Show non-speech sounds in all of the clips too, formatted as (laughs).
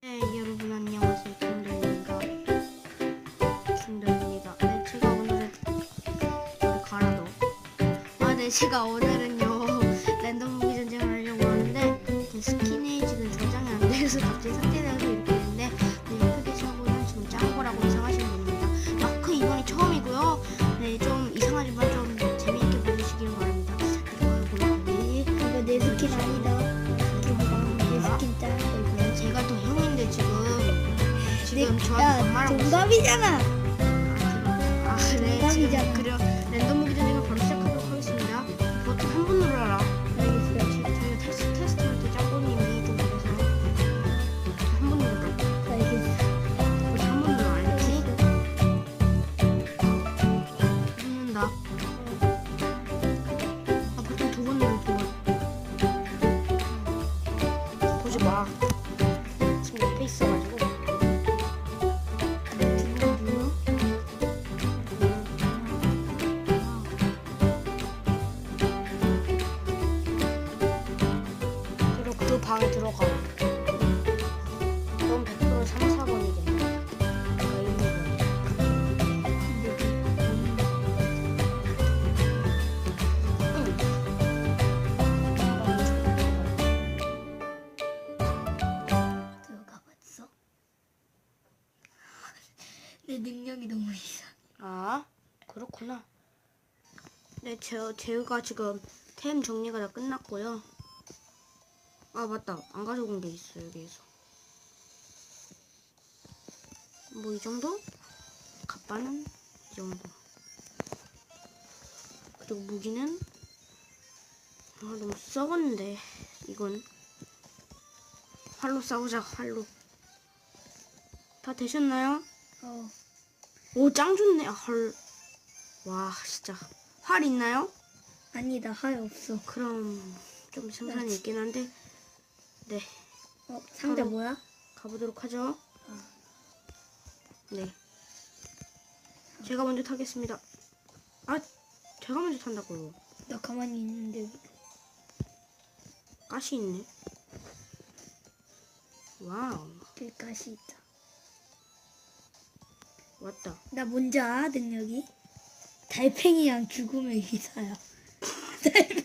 네, 여러분 안녕하세요. 김도입니다. 김도입니다. 네, 제가 오늘은 여기 갈아도. 아, 네, 제가 오늘은요 랜덤 무기 전쟁을 하려고 하는데 그 스킨이 지금 저장이 안 돼서 갑자기 삭제돼서 이렇게 됐는데 네, 휴대전화는 지금 짱구라고 이상하시는 분입니다. 마크 이번이 처음이고요. 네, 좀 이상하지만 좀 재미있게 보시길 바랍니다. 그리고 이거 내 스킨 아니다. 내 스킨 짤. 지금 야, 반말하고 있어요. 동갑이잖아. 아, 네. 농담이잖아. 지금 그려 랜덤 무기 전 그렇구나. 네, 제, 제가 지금 템 정리가 다 끝났고요. 아, 맞다. 안 가져온 게 있어요, 여기에서. 뭐, 이 정도? 갑바는 이 정도. 그리고 무기는 아, 너무 썩었는데, 이건. 활로 싸우자, 활로. 다 되셨나요? 어. 오, 짱 좋네. 아, 헐. 와, 진짜. 활 있나요? 아니다. 하이 없어. 그럼 좀 생산이 있긴 한데. 네, 어, 상자 바로. 뭐야? 가보도록 하죠. 네. 제가 먼저 타겠습니다. 아, 제가 먼저 탄다고요. 나 가만히 있는데 가시 있네. 와우, 길가시 있다. 왔다. 나 뭔지 알아? 능력이? 달팽이랑 죽음의 기사야. (laughs) 달팽,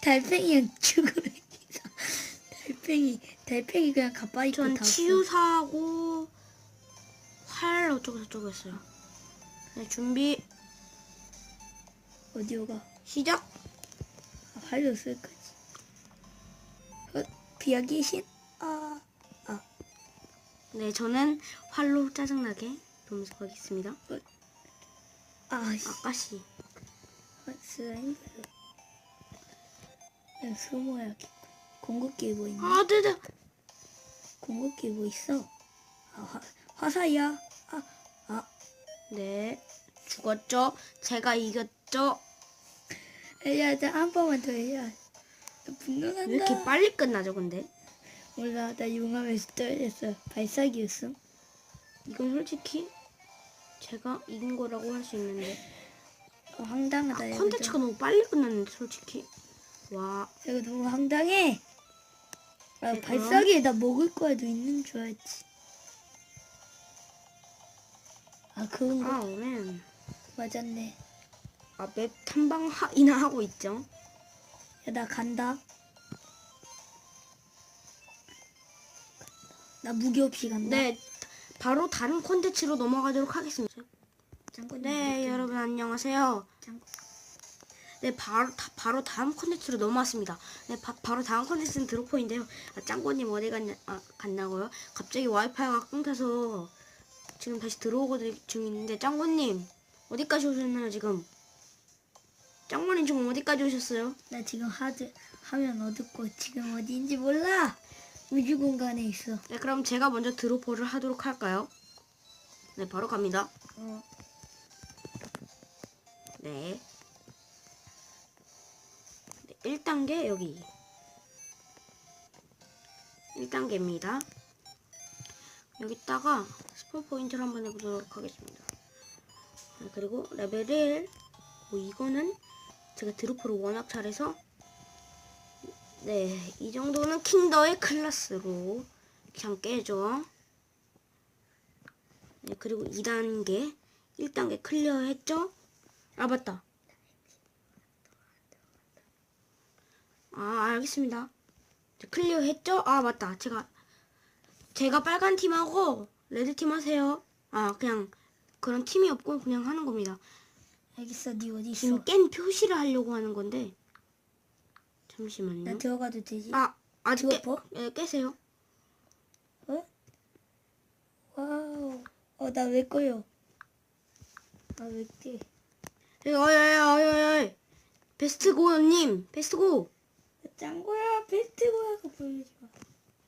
달팽이랑 죽음의 기사. 달팽이, 달팽이 그냥 가빠 입고 전 다 치유사하고 활 어쩌고 저쩌고 했어요. 네, 준비, 어디로 가? 시작! 아, 활로 쓸 거지. 어, 비약의 신? 아, 아, 네, 저는 활로 짜증나게 돌면서 가겠습니다. 아, 씨. 아까시. 아, 슬라임. 야, 숨어야겠고. 공급기 뭐 있니? 아, 네네. 공급기 뭐 있어? 아, 화, 화사야. 아, 아, 네. 죽었죠? 제가 이겼죠? 야, 나한 번만 더 해야. 나 분노난다. 왜 이렇게 빨리 끝나죠, 근데? 몰라, 나 용암에서 떨렸어. 발사기였어. 이건 솔직히 제가 이긴 거라고 할 수 있는데. 어, 황당하다. 이거 컨텐츠가 좀. 너무 빨리 끝났는데, 솔직히. 와. 이거 너무 황당해. 아, 네, 발사기에 나 먹을 거에도 있는 줄 알지. 아, 그건 거 아, 맨. 맞았네. 아, 맵 탐방이나 하고 있죠? 야, 나 간다. 나 무기 없이 간다. 네. 바로 다른 콘텐츠로 넘어가도록 하겠습니다. 네. 여러분 안녕하세요. 네, 바로 다, 바로 다음 콘텐츠로 넘어왔습니다. 네, 바, 바로 다음 콘텐츠는 드로퍼인데요. 아, 짱구님 어디 갔냐, 아, 갔나고요? 갑자기 와이파이가 끊겨서 지금 다시 들어오고 중인데 짱구님 어디까지 오셨나요 지금? 짱구님 지금 어디까지 오셨어요? 나 지금 하드 화면 어둡고 지금 어디인지 몰라. 우주 공간에 있어. 네, 그럼 제가 먼저 드로퍼를 하도록 할까요? 네, 바로 갑니다. 어. 네. 네 1단계 여기. 1단계입니다. 여기다가 스폰 포인트를 한번 해보도록 하겠습니다. 네, 그리고 레벨 1. 뭐 이거는 제가 드로퍼를 워낙 잘해서 네, 이 정도는 킹더의 클래스로 그냥 깨죠. 네, 그리고 2단계, 1단계 클리어 했죠? 아, 맞다. 아, 알겠습니다. 네, 클리어 했죠? 아, 맞다. 제가, 제가 빨간 팀하고 레드 팀 하세요. 아, 그냥 그런 팀이 없고 그냥 하는 겁니다. 알겠어. 니 어디 있어? 지금 깬 표시를 하려고 하는 건데. 잠시만요. 나 들어가도 되지? 아, 아직 깨, 들어가? 예, 깨세요. 어? 와우. 어, 나 왜 꺼요? 아, 왜 깨? 어이, 어이, 어이, 어이, 어이. 베스트 고님, 베스트 고. 짱구야, 베스트고야가 보여줘.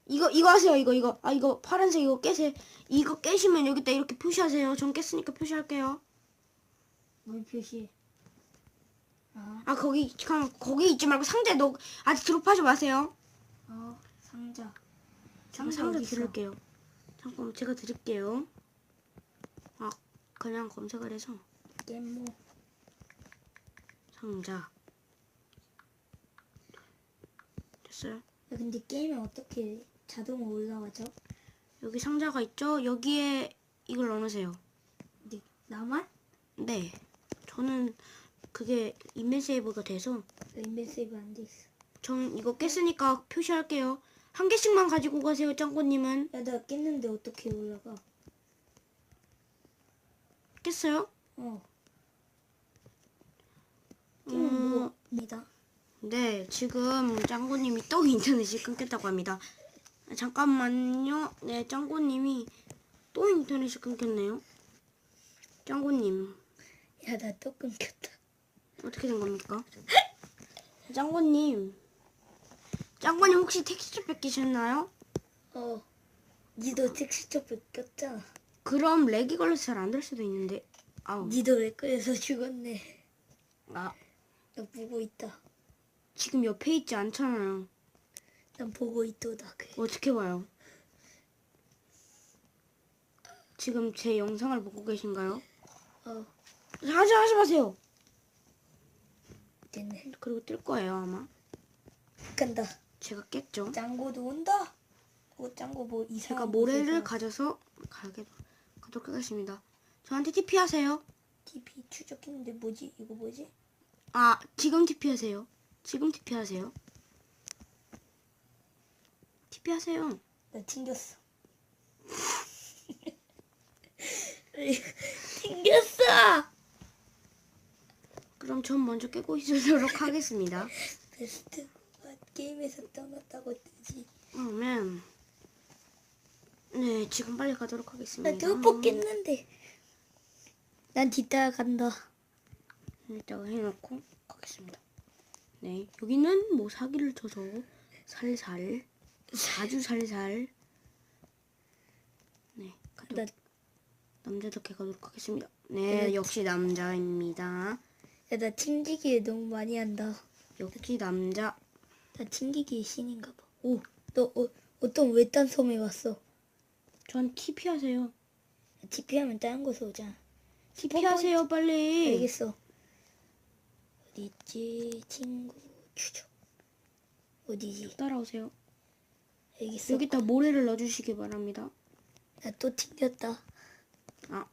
이거, 이거 하세요, 이거, 이거. 아, 이거 파란색 이거 깨세요. 이거 깨시면 여기다 이렇게 표시하세요. 전 깼으니까 표시할게요. 뭘 표시해? 아, 아, 거기, 그냥 거기 있지 말고 상자에 넣, 아직 드롭하지 마세요. 어, 상자. 상자 상자? 드릴게요. 잠깐만, 제가 드릴게요. 아, 그냥 검색을 해서. 깻모. 상자. 됐어요? 야, 근데 게임에 어떻게 자동으로 올라가죠? 여기 상자가 있죠? 여기에 이걸 넣으세요. 네, 나만? 네. 저는 그게 이메일 세이브가 돼서 인벤 세이브 안 돼 있어. 전 이거 깼으니까 표시할게요. 한 개씩만 가지고 가세요, 짱구님은. 야, 나 깼는데 어떻게 올라가? 깼어요? 어. 음, 뭐입니다. 네, 지금 짱구님이 또 인터넷이 끊겼다고 합니다. 아, 잠깐만요. 네, 짱구님이 또 인터넷이 끊겼네요. 짱구님, 야, 나 또 끊겼다. 어떻게 된 겁니까? 짱구님, 짱구님 혹시 텍스처 뺏기셨나요? 어. 니도 텍스처 뺏겼잖아. 그럼 렉이 걸려서 잘 안 될 수도 있는데. 아우, 니도 왜 그래서 죽었네. 아, 나 보고 있다. 지금 옆에 있지 않잖아요. 난 보고 있도다. 그래. 어떻게 봐요? 지금 제 영상을 보고 계신가요? 어, 하지 하지 마세요. 됐네. 그리고 뜰 거예요 아마. 간다. 제가 깼죠. 짱고도 온다. 어, 짱고 뭐 제가 이상한 모래를 곳에서 가져서 가게 가도록 하겠습니다. 저한테 TP 하세요. TP 추적했는데 뭐지? 이거 뭐지? 아 지금 TP 하세요. 지금 TP 하세요. TP 하세요. 나 튕겼어. (laughs) 튕겼어. 그럼 전 먼저 깨고 있도록 하겠습니다. (laughs) 베스트 게임에서 떠났다고 뜨지. 그러면 네 지금 빨리 가도록 하겠습니다. 나 두번 깼는데. 난 뒤따라 간다. 일단 해놓고 가겠습니다. 네, 여기는 뭐 사기를 쳐서 살살, 아주 살살. 네, 가도, 나, 남자답게 가도록 하겠습니다. 네, 네. 역시 남자입니다. 야, 나 튕기기 너무 많이 한다. 역시 남자. 나 튕기기 신인가 봐. 오, 너 어, 어떤 외딴 섬에 왔어? 전 TP 하세요. TP 하면 다른 곳에 오잖아. TP 하세요, 빨리. 알겠어. 어디 있지? 친구 추적. 어디지? 따라오세요. 알겠어. 여기다 모래를 넣어주시기 바랍니다. 나 또 튕겼다. 아,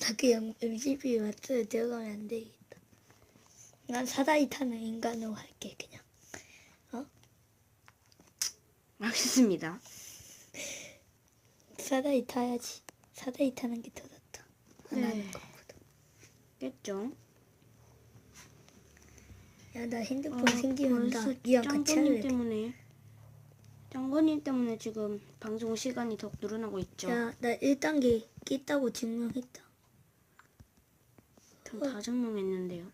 나 그냥 MCP 마트에 들어가면 안 되겠다. 난 사다리 타는 인간으로 할게 그냥. 알겠습니다. 사다리 타야지. 사다리 타는 게 더 낫다. 안 네. 하는 것보다. 깼죠? 야, 나 핸드폰 아, 생기면 나 벌써 니랑 같이 짱구님 할래. 때문에 짱구님 때문에 지금 방송 시간이 더 늘어나고 있죠. 야, 나 1단계 깼다고 증명했다. 전다 증명했는데요.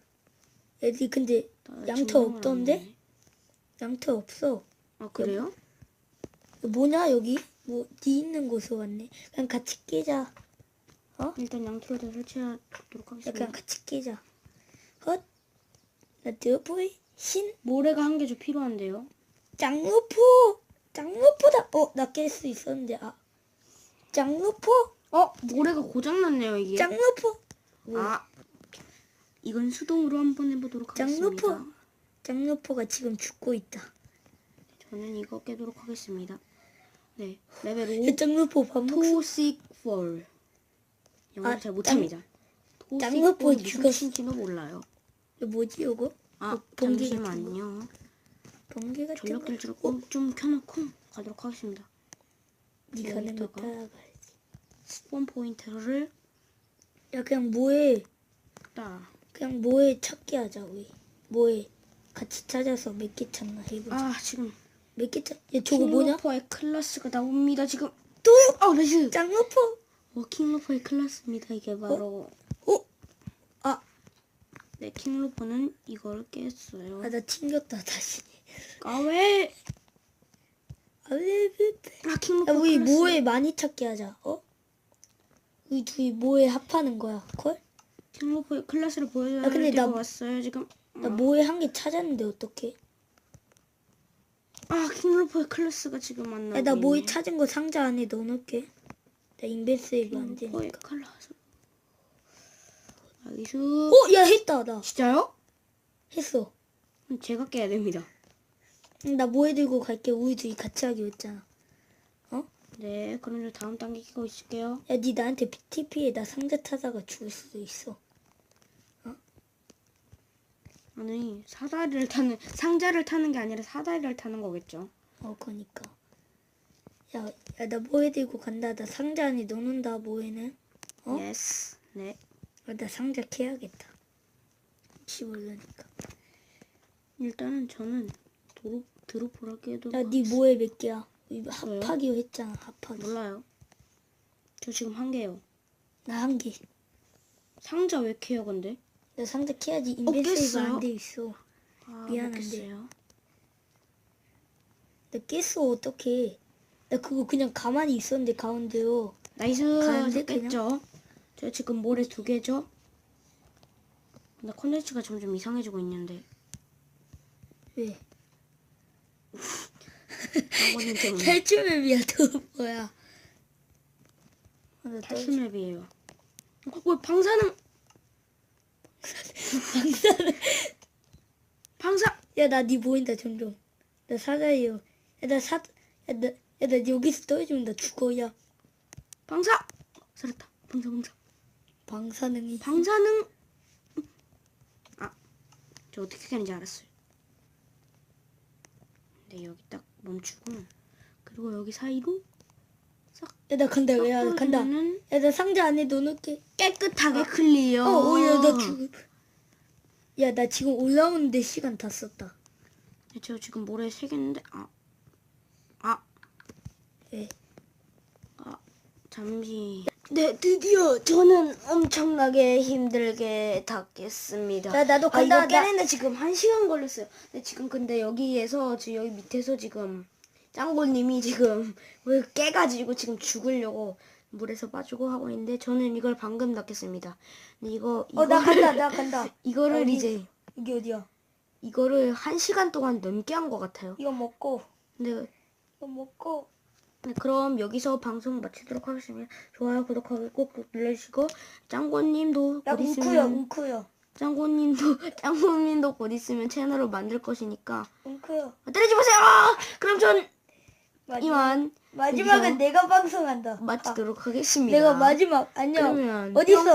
애들 근데 다 양털 증명을 없던데? 했네. 양털 없어. 아 그래요? 뭐냐 여기? 뭐, 니 있는 곳으로 왔네. 그냥 같이 끼자. 일단 양털을 다 설치하도록 야, 하겠습니다. 그냥 같이 끼자. 헛? 나 드보이 신 모래가 한 개 좀 필요한데요. 짱루포 짱루포다. 어, 나 깰 수 있었는데 아. 짱루포 어 모래가 고장 났네요 이게. 짱루포 아 이건 수동으로 한번 해보도록 하겠습니다. 짱루포 짱루포가 지금 죽고 있다. 저는 이거 깨도록 하겠습니다. 네 레벨 5 야, 짱루포 밥 먹. 토식 폴 영어 아, 잘 못합니다. 토식 폴 죽었어. 뜻인지도 몰라요. 이거 뭐지 이거? 아 어, 번개 같은 잠시만요. 번개 같은 거. 전력질주를 꼭좀 켜놓고 가도록 하겠습니다. 네가 여기다가. 따라가야지. 스폰 포인트를 야 그냥 뭐해? 딱. 그냥 뭐해 찾기 하자 우리. 뭐해? 같이 찾아서 몇 개 찾나 해보자. 아 지금 몇 개 찾? 야 저거 뭐냐? 킹로퍼의 클래스가 나옵니다 지금. 또요? 아 나이스. 짱루포? 어 킹로퍼의 클래스입니다 이게 바로. 어? 아, 네 킹로퍼는 이걸 깼어요. 아 나 튕겼다 다시. 아 왜? 아 왜? 아 킹로퍼 야 우리 클래스. 뭐해 많이 찾기 하자. 어? 우리 둘이 뭐해 합하는 거야? 콜? 킹로퍼의 클래스를 보여줘야 아, 근데 때가 나- 왔어요 지금. 나 뭐해 한개 찾았는데 어떡해? 아 킹로퍼의 클래스가 지금 안 나오고 야나 있네. 찾은 거 상자 안에 넣어놓을게. 나 인벤세이브 안 되니까. 클래스. 나이스. 어? 야 했다 나. 진짜요? 했어. 그럼 제가 깨야 됩니다. 응, 나 뭐해 들고 갈게. 우리 둘이 같이 하기로 했잖아. 네, 그럼 저 다음 단계 키고 있을게요. 야, 니 나한테 TP에 나 상자 타다가 죽을 수도 있어. 아니 사다리를 타는 상자를 타는 게 아니라 사다리를 타는 거겠죠. 어, 그니까. 야, 야, 나 뭐해 들고 간다. 나 상자 안에 넣는다, 뭐해는. 어? 예스. 네. 아, 나 상자 캐야겠다. 혹시 모르니까. 일단은 저는 도로 드로프라기에도 야, 니 뭐해 몇 개야? 이거? 합하기로 했잖아, 합하기. 몰라요. 저 지금 한 개요. 나 한 개. 상자 왜 캐요, 근데? 나 상자 캐야지 인벤세이브 깼어요? 안돼 있어. 아, 미안한데. 나 깼어, 어떡해. 나 그거 그냥 가만히 있었는데, 가운데요. 나이스. 됐죠. 저 지금 모래 두 개죠. 근데 컨텐츠가 점점 이상해지고 있는데. 왜? 아버님 때문에. 탈출맵이야, 또 뭐야. 아, 나 떨어져. 탈출맵이에요. 어, 왜 방사능? 방사능. 방사. 야, 나 니 보인다, 점점. 나 사자예요. 야, 나 사, 야, 나, 야, 나 여기서 떨어지면 나 죽어, 야. 방사. 살았다. 방사 방사. 방사능이. 방사능. 아, 저 어떻게 하는지 알았어요. 네 여기 딱 멈추고 그리고 여기 사이로 야, 나 간다, 딱 야, 나 간다. 야, 나 상자 안에 넣어놓을게. 깨끗하게 클리어. 어, 어, 야, 나 죽. 야, 나 지금 올라오는데 시간 다 썼다. 네, 저 지금 모래 세 개인데 아, 아, 왜? 아, 잠시. 네, 드디어 저는 엄청나게 힘들게 닫겠습니다. 야, 나도 아 간다. 이거 나, 깨는데 지금 한 시간 걸렸어요. 근데 지금 근데 여기에서 지금 여기 밑에서 지금 짱골님이 지금 (laughs) 왜 깨가지고 지금 죽으려고 물에서 빠지고 하고 있는데 저는 이걸 방금 닫겠습니다. 근데 이거 어, 나 이거를- 간다, 나 간다. (laughs) 이거를 여기. 이제 이게 어디야? 이거를 한 시간 동안 넘게 한 것 같아요. 이거 먹고, 근데 이거 먹고. 네, 그럼 여기서 방송 마치도록 하겠습니다. 좋아요, 구독하기 꼭꼭 눌러주시고 짱고님도 야, 곧 웅크요, 있으면 웅크요. 짱고님도 (laughs) 짱고님도 곧 있으면 채널을 만들 것이니까 웅크요. 아, 때리지 마세요. 그럼 전 마지막, 이만 마지막은 내가 방송한다. 마치도록 하겠습니다. 내가 마지막, 안녕. 그러면 어디 있어?